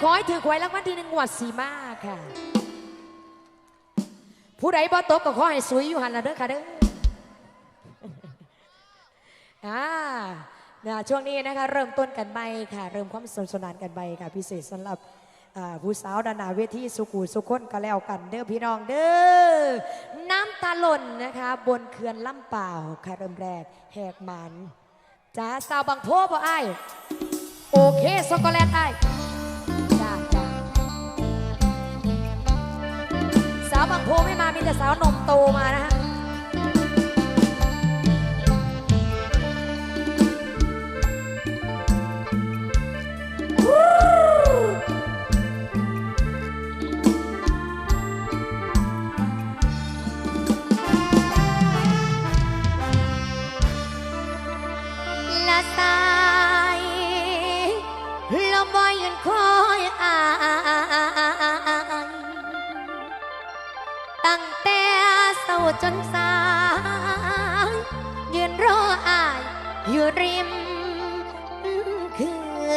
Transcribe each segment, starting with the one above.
ขอให้ถือหวยรางวัลที่หนึ่งงวดสีมาค่ะ ผู้ใดบ่ตกก็ขอให้สวยอยู่หันละเด้อค่ะเด้ออ่าช่วงนี้นะคะเริ่มต้นกันไปค่ะ เริ่มความสนสนานกันไปค่ะ พิเศษสำหรับผู้สาวดานาเวทีสุกูสุคนก็แล้วกันเด้อพี่น้องเด้อน้ำตาหล่นนะคะ บนเขื่อนลำเปล่าค่ะเริ่มแรกแหกมันจ้าสาวบางโพบ่ไอโอเคช็อกโกแลตไอ บางโพไม่มามีแต่สาวนมโตมานะฮะ ตั้งแต่เศร้าจนสางยืนรออายอยู่ริมเขื่อ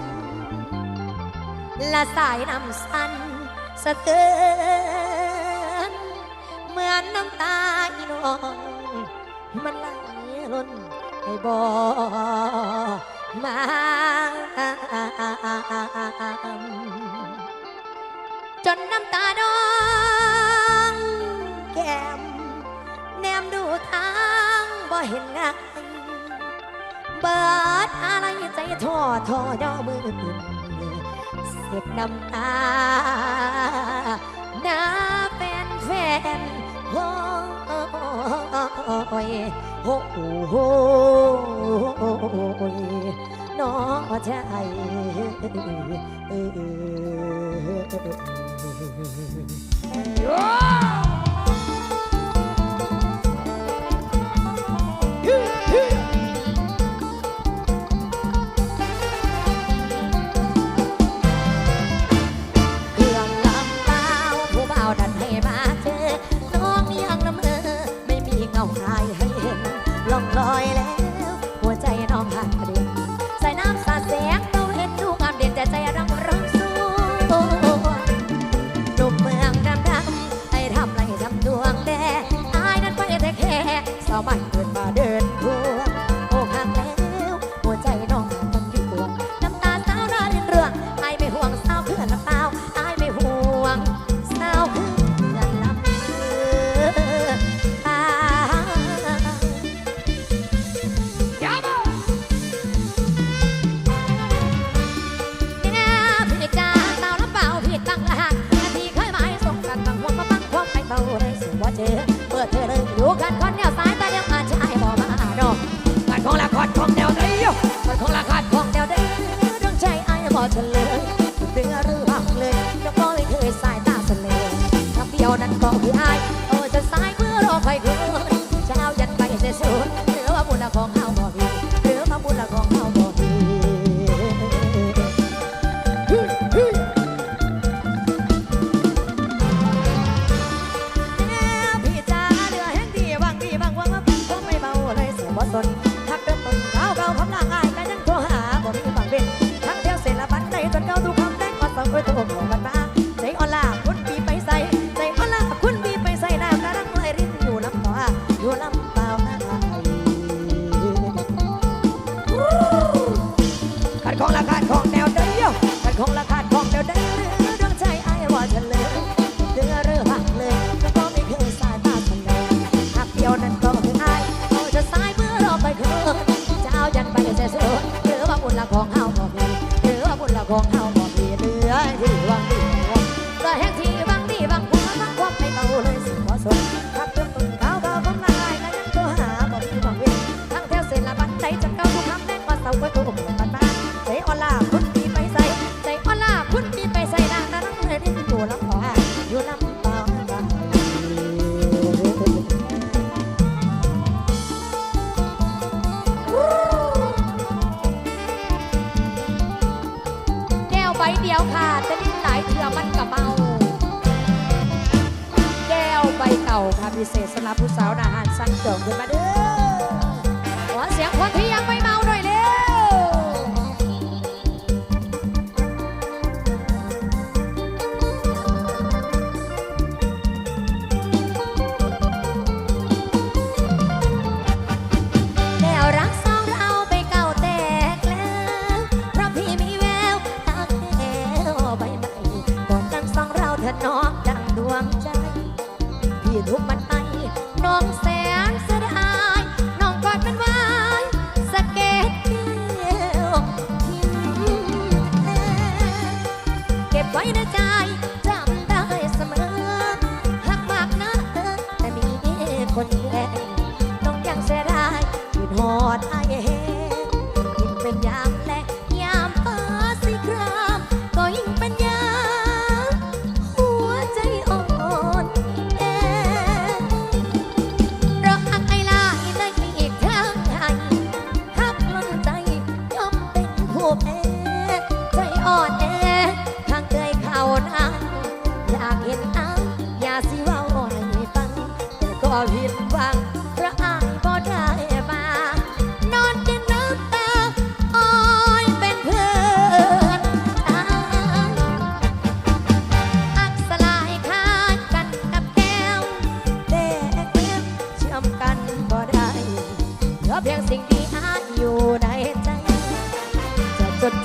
นละสายน้ำสันสะเทือนเหมือนน้ำตาอีนองมันไหลล้นให้บอมา จนน้ำตาดองแก้มแนมดูทางบ่เห็นงานเบิดอะไรใจท่อท่อย่อมือเส็บน้ำตาหน้าแฟนแฟนโอยโอ้โน้อใจ Oh! ไว้ยตกลงมัน ก่าค่ะพิเศษสำหรับผู้สาวนาหารสั้นจงขึ้นมาเด้อขอเสียงคนที่ยังไม่มา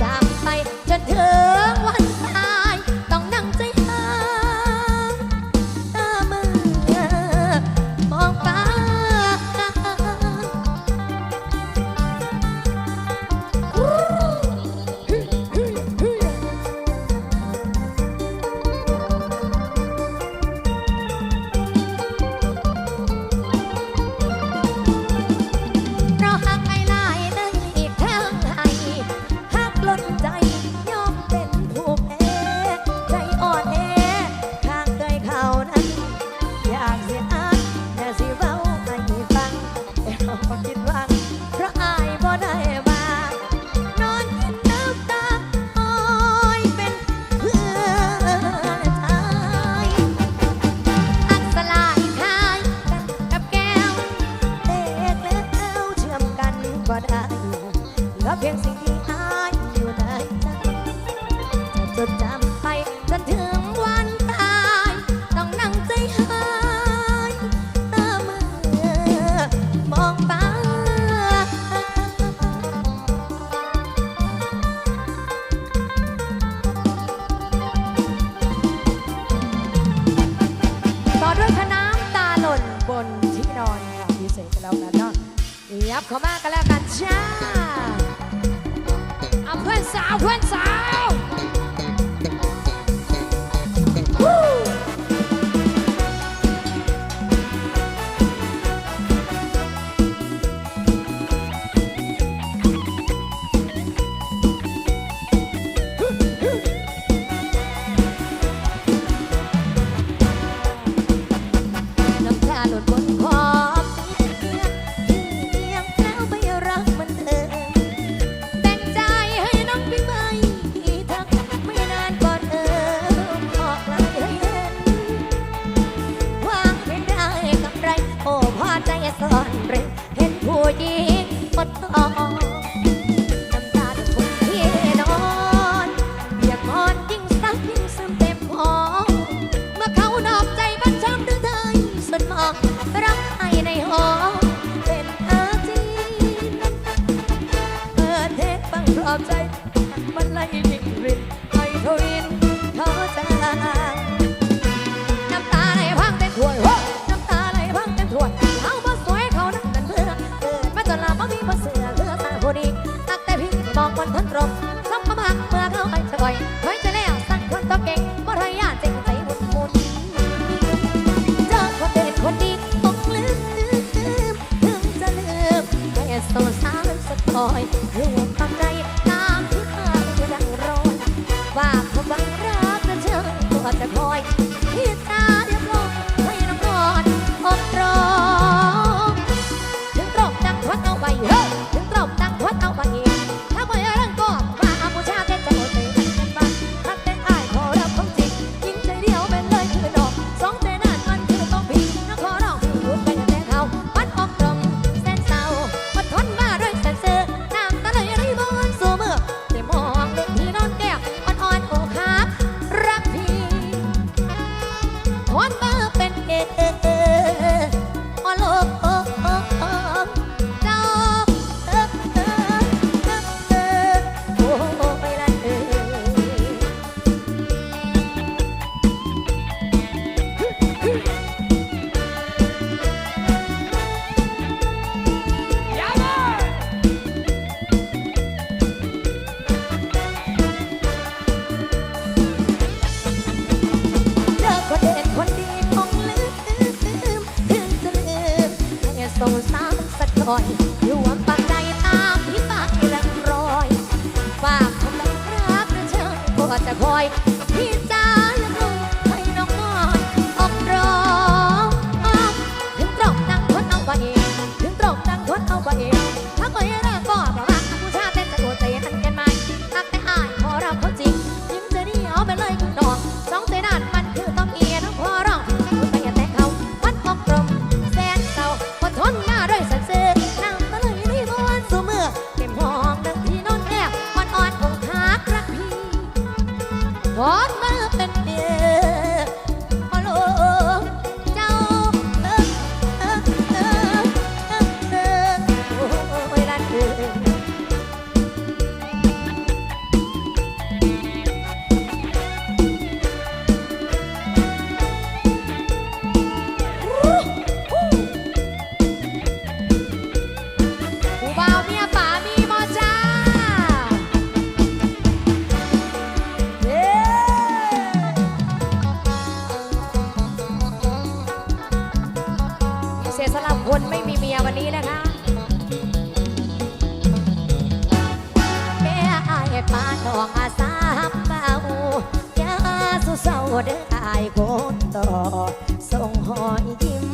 จ เกิด เสียสละคนไม่มีเมียวันนี้นะคะแม่อายปานทองอาสามเบาอย่าสุเศร้าเด้ออ้ยคนต่อส่งหอยยิ้ม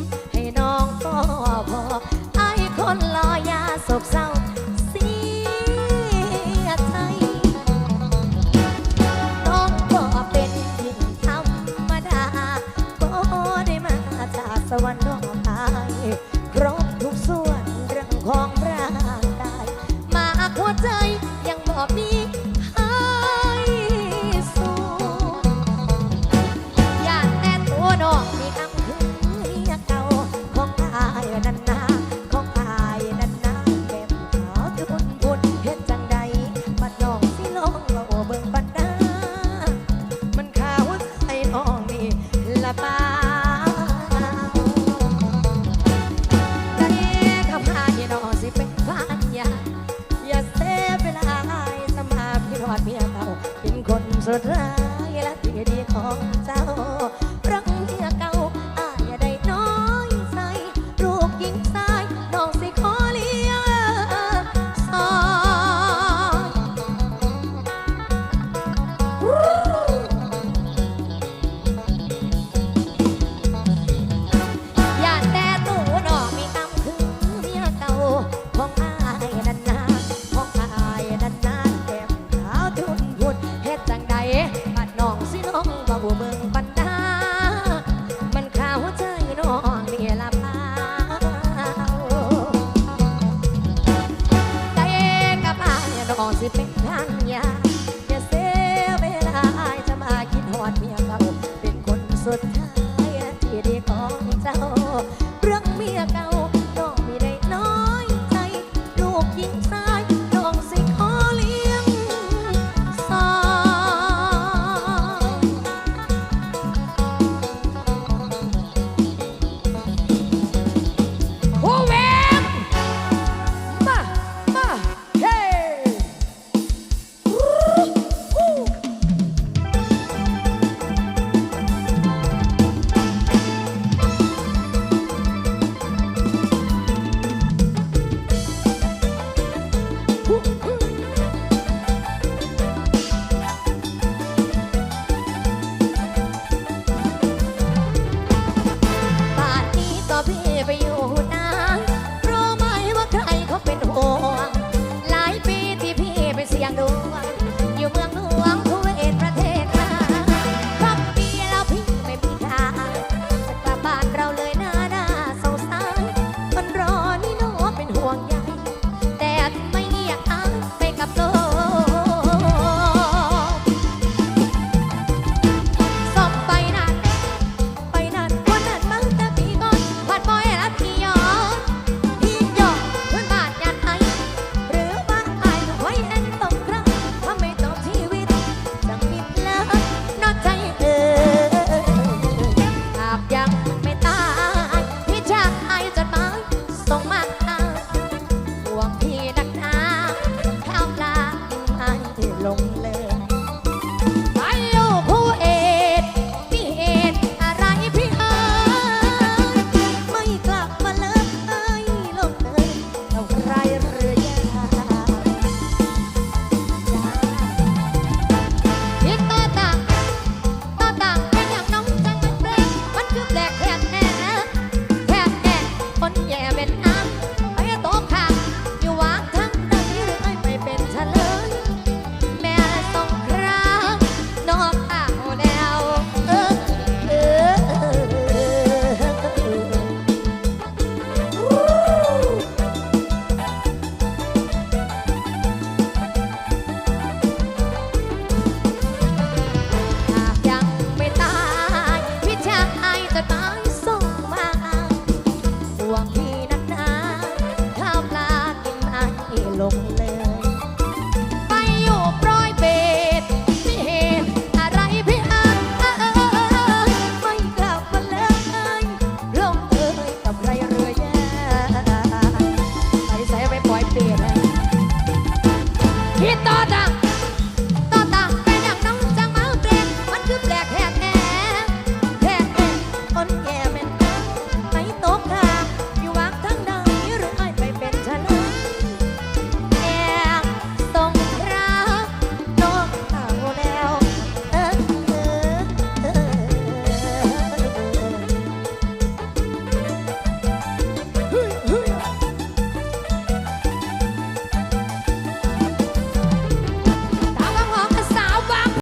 สุดร้ายและที่ดีของ